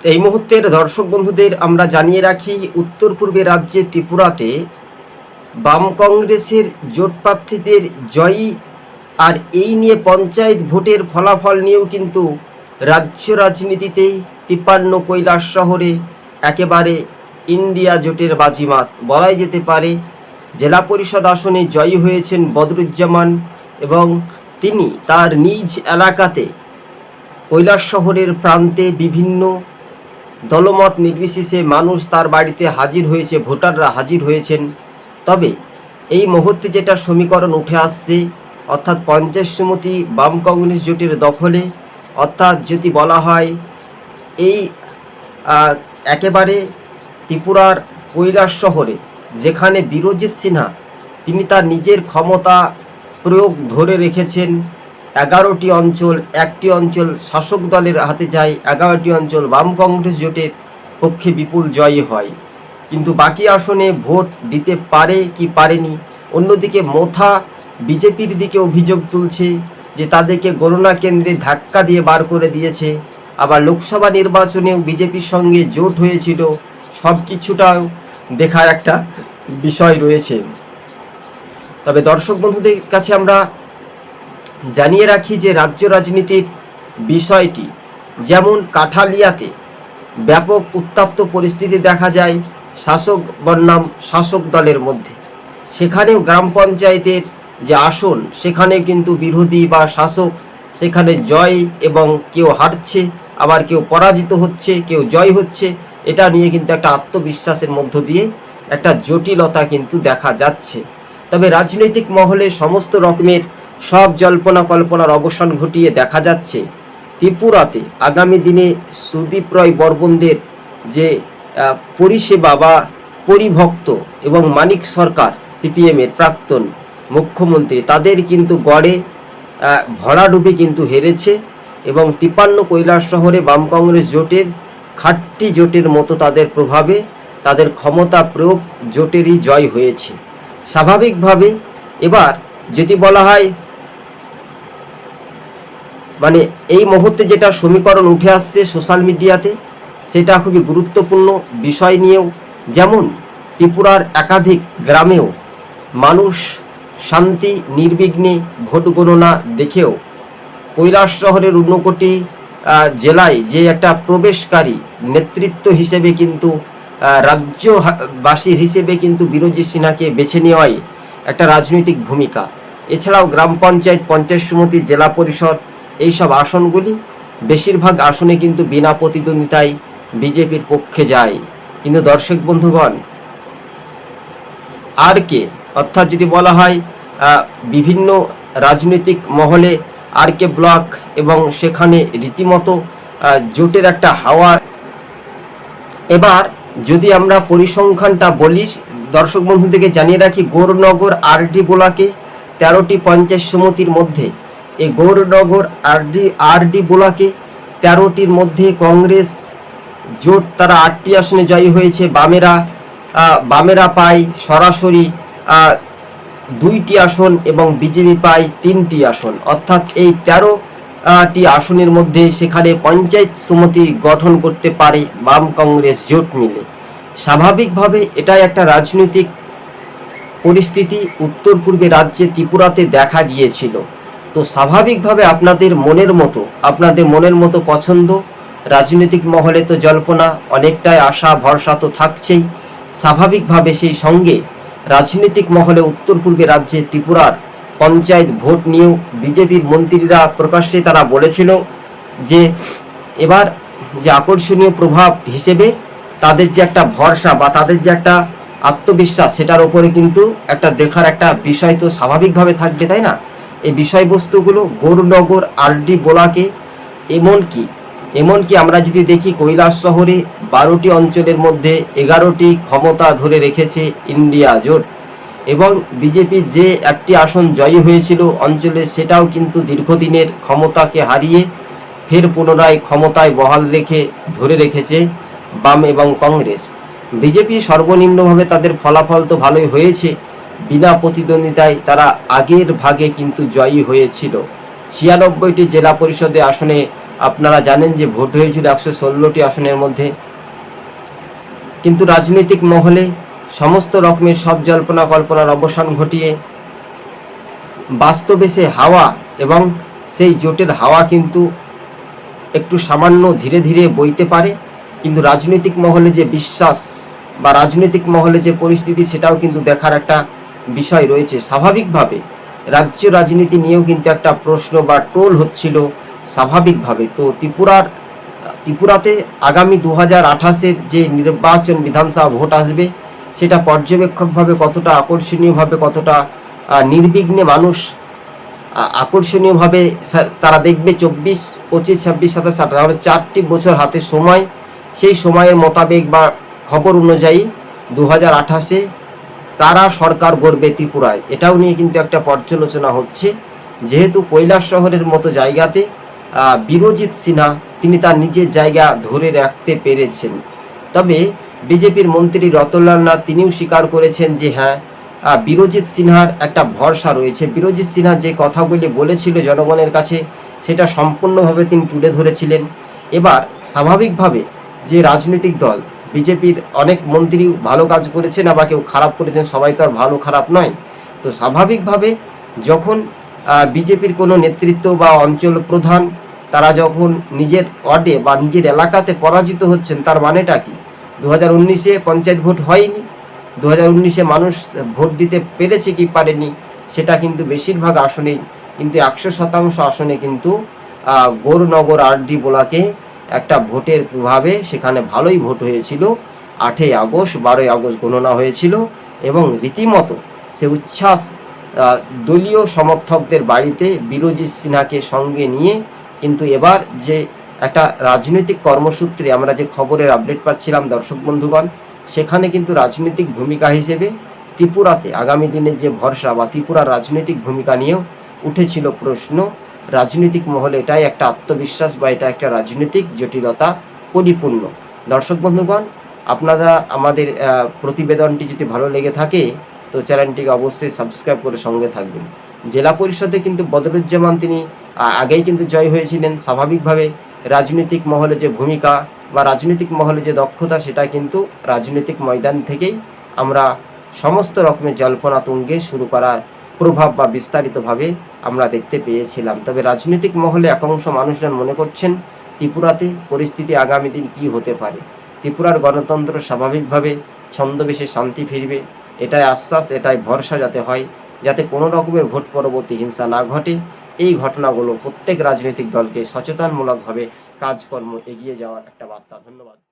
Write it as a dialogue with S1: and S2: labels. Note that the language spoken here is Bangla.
S1: এই মুহূর্তের দর্শক বন্ধুদের আমরা জানিয়ে রাখি, উত্তর পূর্বে রাজ্যে ত্রিপুরাতে বাম কংগ্রেসের জোট প্রার্থীদের জয়ী আর এই নিয়ে পঞ্চায়েত ভোটের ফলাফল নিয়েও কিন্তু রাজ্য রাজনীতিতে তিপ্পান্ন কৈলাস শহরে একেবারে ইন্ডিয়া জোটের বাজিমাত। বলাই যেতে পারে, জেলা পরিষদ আসনে জয়ী হয়েছেন বদরুজ্জামান এবং তিনি তার নিজ এলাকাতে কৈলাস শহরের প্রান্তে বিভিন্ন দলমত নির্বিশেষে মানুষ তার বাড়িতে হাজির হয়েছে, ভোটাররা হাজির হয়েছেন। তবে এই মুহূর্তে যেটা সমীকরণ উঠে আসছে, অর্থাৎ পঞ্চায়েত সমিতি বাম কংগ্রেস জোটের দখলে, অর্থাৎ যদি বলা হয় এই একেবারে ত্রিপুরার কৈলাস শহরে, যেখানে বীরজিৎ সিনহা, তিনি তার নিজের ক্ষমতা প্রয়োগ ধরে রেখেছেন এগারোটি অঞ্চল, একটি অঞ্চল শাসক দলের হাতে যায়, এগারোটি অঞ্চল বাম কংগ্রেস জোটের পক্ষে বিপুল জয়ী হয়। কিন্তু বাকি আসনে ভোট দিতে পারে কি পারেনি? অন্যদিকে মোথা বিজেপির দিকে অভিযোগ তুলছে যে তাদেরকে গণনা কেন্দ্রে ধাক্কা দিয়ে বার করে দিয়েছে। আবার লোকসভা নির্বাচনেও বিজেপির সঙ্গে জোট হয়েছিল, সব কিছুটাও দেখার একটা বিষয় রয়েছে। তবে দর্শক বন্ধুদের কাছে আমরা জানিয়ে রাখি যে রাজ্য রাজনীতির বিষয়টি যেমন কাঠালিয়াতে ব্যাপক উত্তপ্ত পরিস্থিতি দেখা যায় শাসক বনাম শাসক দলের মধ্যে। সেখানেও গ্রাম পঞ্চায়েতের যে আসন, সেখানে কিন্তু বিরোধী বা শাসক, সেখানে জয় এবং কেউ হারছে, আবার কেউ পরাজিত হচ্ছে, কেউ জয় হচ্ছে, এটা নিয়ে কিন্তু একটা আত্মবিশ্বাসের মধ্য দিয়ে একটা জটিলতা কিন্তু দেখা যাচ্ছে। তবে রাজনৈতিক মহলে সমস্ত রকমের সব জল্পনা কল্পনার অবসান ঘটিয়ে দেখা যাচ্ছে ত্রিপুরাতে আগামী দিনে সুদীপ রয় বর্মনদের যে পরিষেবা বা পরিভক্ত এবং মানিক সরকার সিপিএমের প্রাক্তন মুখ্যমন্ত্রী, তাদের কিন্তু গড়ে ভরাডুবি কিন্তু হেরেছে এবং তিপান্ন কৈলাস শহরে বাম কংগ্রেস জোটের খাট্টি জোটের মতো তাদের প্রভাবে তাদের ক্ষমতা প্রয়োগ জোটেরই জয় হয়েছে। স্বাভাবিকভাবে এবার যদি বলা হয় মানে এই মুহূর্তে যেটা সমীকরণ উঠে আসছে সোশ্যাল মিডিয়াতে সেটা খুবই গুরুত্বপূর্ণ বিষয় নিয়েও। যেমন ত্রিপুরার একাধিক গ্রামেও মানুষ শান্তি নির্বিঘ্নে ভোট গণনা দেখেও কৈলাস শহরের আহ, জেলায় যে একটা প্রবেশকারী নেতৃত্ব হিসেবে কিন্তু রাজ্যবাসীর হিসেবে কিন্তু বিরোধী সিনহাকে বেছে নেওয়াই একটা রাজনৈতিক ভূমিকা। এছাড়াও গ্রাম পঞ্চায়েত পঞ্চায়েত সমিতি জেলা পরিষদ এইসব আসনগুলি বেশিরভাগ আসনে কিন্তু বিনা প্রতিদ্বন্দ্বিতায় বিজেপির পক্ষে যায়। কিন্তু দর্শক বন্ধুগণ, আর কে, অর্থাৎ যদি বলা হয় বিভিন্ন রাজনৈতিক মহলে আর কে ব্লক এবং সেখানে রীতিমতো জোটের একটা হাওয়া। এবার যদি আমরা পরিসংখ্যানটা বলি, দর্শক বন্ধুদেরকে জানিয়ে রাখি, গৌরনগর আরডি বোলাকে তেরোটি পঞ্চায়েত সমিতির মধ্যে এই গৌরনগর আরডি আরডি বোলাকে তেরোটির মধ্যে কংগ্রেস জোট তারা আটটি আসনে জয়ী হয়েছে। বামেরা বামেরা পায় সরাসরি দুইটি আসন এবং বিজেপি পায় তিনটি আসন। অর্থাৎ এই তেরো টি আসনের মধ্যে সেখানে পঞ্চায়েত সমিতি গঠন করতে পারে বাম কংগ্রেস জোট মিলে। স্বাভাবিকভাবে এটাই একটা রাজনৈতিক পরিস্থিতি। উত্তর পূর্বে রাজ্যে ত্রিপুরাতে দেখা গিয়েছিল। তো স্বাভাবিকভাবে আপনাদের মনের মতো, আপনাদের মনের মতো পছন্দ, রাজনৈতিক মহলে তো জল্পনা, অনেকটাই আশা, ভরসা তো থাকছেই। স্বাভাবিকভাবে সেই সঙ্গে রাজনৈতিক মহলে উত্তর পূর্বে রাজ্যে ত্রিপুরার পঞ্চায়েত ভোট নিয়েও বিজেপির মন্ত্রীরা প্রকাশ্যে তারা বলেছিল যে, এবার যে আকর্ষণীয় প্রভাব হিসেবে তাদের যে একটা ভরসা বা তাদের যে একটা আত্মবিশ্বাস, সেটার উপরে কিন্তু একটা দেখার একটা বিষয় তো স্বাভাবিকভাবে থাকবে, তাই না? এই বিষয়বস্তুগুলো গৌরনগর, আরডি, বোলাকে এমনকি এমনকি আমরা যদি দেখি কৈলাস শহরে বারোটি অঞ্চলের মধ্যে এগারোটি ক্ষমতা ধরে রেখেছে ইন্ডিয়া জোট এবং বিজেপির যে একটি আসন জয়ী হয়েছিল অঞ্চলে সেটাও কিন্তু দীর্ঘদিনের ক্ষমতাকে হারিয়ে ফের পুনরায় ক্ষমতায় বহাল রেখে ধরে রেখেছে বাম এবং কংগ্রেস। বিজেপি সর্বনিম্নভাবে তাদের ফলাফল তো ভালোই হয়েছে বিনা প্রতিদ্বন্দ্বিতায় তারা আগের ভাগে কিন্তু জয়ী হয়েছিল। ছিয়ানব্বইটি জেলা পরিষদে আসনে আপনারা জানেন যে ভোট হয়েছিল একশো ষোলোটি আসনের মধ্যে। কিন্তু রাজনৈতিক মহলে সমস্ত রকমের সব জল্পনা কল্পনার অবসান ঘটিয়ে বাস্তবে সে হাওয়া এবং সেই জোটের হাওয়া কিন্তু একটু সামান্য ধীরে ধীরে বইতে পারে। কিন্তু রাজনৈতিক মহলে যে বিশ্বাস বা রাজনৈতিক মহলে যে পরিস্থিতি সেটাও কিন্তু দেখার একটা বিষয় রয়েছে। স্বাভাবিকভাবে রাজ্য রাজনীতি নিয়েও কিন্তু একটা প্রশ্ন বা টোল হচ্ছিল স্বাভাবিকভাবে। তো ত্রিপুরার, ত্রিপুরাতে আগামী দু হাজার আঠাশের যে নির্বাচন বিধানসভা ভোট আসবে, সেটা পর্যবেক্ষকভাবে কতটা আকর্ষণীয়ভাবে, কতটা নির্বিঘ্নে মানুষ আকর্ষণীয়ভাবে তারা দেখবে চব্বিশ, পঁচিশ, ছাব্বিশ, সাতাশ তাহলে চারটি বছর হাতে সময়। সেই সময়ের মোতাবেক বা খবর অনুযায়ী দু হাজার আঠাশে তারা সরকার গড়বে ত্রিপুরায়। এটাও নিয়ে কিন্তু একটা পর্যালোচনা হচ্ছে। যেহেতু কৈলাস শহরের মতো জায়গাতে বীরজিৎ সিনহা, তিনি তার নিজের জায়গা ধরে রাখতে পেরেছেন। তবে বিজেপির মন্ত্রী রতনলাল নাথ, তিনিও স্বীকার করেছেন যে হ্যাঁ বীরজিৎ সিনহার একটা ভরসা রয়েছে। বীরজিৎ সিনহা যে কথাগুলি বলেছিল জনগণের কাছে, সেটা সম্পূর্ণভাবে তিনি তুলে ধরেছিলেন। এবার স্বাভাবিকভাবে যে রাজনৈতিক দল বিজেপির অনেক মন্ত্রী ভালো কাজ করেছেন, আবার কেউ খারাপ করেছেন, সবাই তো আর ভালো খারাপ নয়। তো স্বাভাবিকভাবে যখন বিজেপির কোনো নেতৃত্ব বা অঞ্চল প্রধান, তারা যখন নিজের ওয়ার্ডে বা নিজের এলাকাতে পরাজিত হচ্ছেন, তার মানেটা কি? দু হাজার উনিশে পঞ্চায়েত ভোট হয়নি দু হাজার উনিশে মানুষ ভোট দিতে পেরেছে কি পারেনি, সেটা কিন্তু বেশিরভাগ আসনেই, কিন্তু একশো শতাংশ আসনে কিন্তু গৌরনগর আরডি বোলাকে একটা ভোটের প্রভাবে সেখানে ভালোই ভোট হয়েছিল। আটই আগস্ট, বারোই আগস্ট গণনা হয়েছিল এবং রীতিমতো সে উচ্ছ্বাস দলীয় সমর্থকদের বাড়িতে বিরোজিৎ সিনহাকে সঙ্গে নিয়ে কিন্তু এবার যে একটা রাজনৈতিক কর্মসূত্রে আমরা যে খবরের আপডেট পাচ্ছিলাম দর্শক বন্ধুগণ, সেখানে কিন্তু রাজনৈতিক ভূমিকা হিসেবে ত্রিপুরাতে আগামী দিনে যে ভরসা বা ত্রিপুরার রাজনৈতিক ভূমিকা নিয়েও উঠেছিল প্রশ্ন। রাজনৈতিক মহলে এটাই একটা আত্মবিশ্বাস বা এটা একটা রাজনৈতিক জটিলতা পরিপূর্ণ। দর্শক বন্ধুগণ, আপনারা আমাদের প্রতিবেদনটি যদি ভালো লেগে থাকে, তো চ্যানেলটিকে অবশ্যই সাবস্ক্রাইব করে সঙ্গে থাকবেন। জেলা পরিষদে কিন্তু বদরুজ্জামান তিনি আগেই কিন্তু জয় হয়েছিলেন। স্বাভাবিকভাবে রাজনৈতিক মহলে যে ভূমিকা বা রাজনৈতিক মহলে যে দক্ষতা, সেটা কিন্তু রাজনৈতিক ময়দান থেকেই আমরা সমস্ত রকমের জল্পনা তুঙ্গে শুরু করার প্রভাব বা বিস্তারিতভাবে আমরা দেখতে পেয়েছিলাম। তবে রাজনৈতিক মহলে একাংশ মানুষজন মনে করছেন, ত্রিপুরাতে পরিস্থিতি আগামী দিন কী হতে পারে? ত্রিপুরার গণতন্ত্র স্বাভাবিকভাবে ছন্দবেশে শান্তি ফিরবে, এটাই আশ্বাস, এটাই ভরসা যাতে হয়, যাতে কোনো রকমের ভোট পরবর্তী হিংসা না ঘটে। এই ঘটনাগুলো প্রত্যেক রাজনৈতিক দলকে সচেতনমূলকভাবে কাজকর্ম এগিয়ে যাওয়ার একটা বার্তা। ধন্যবাদ।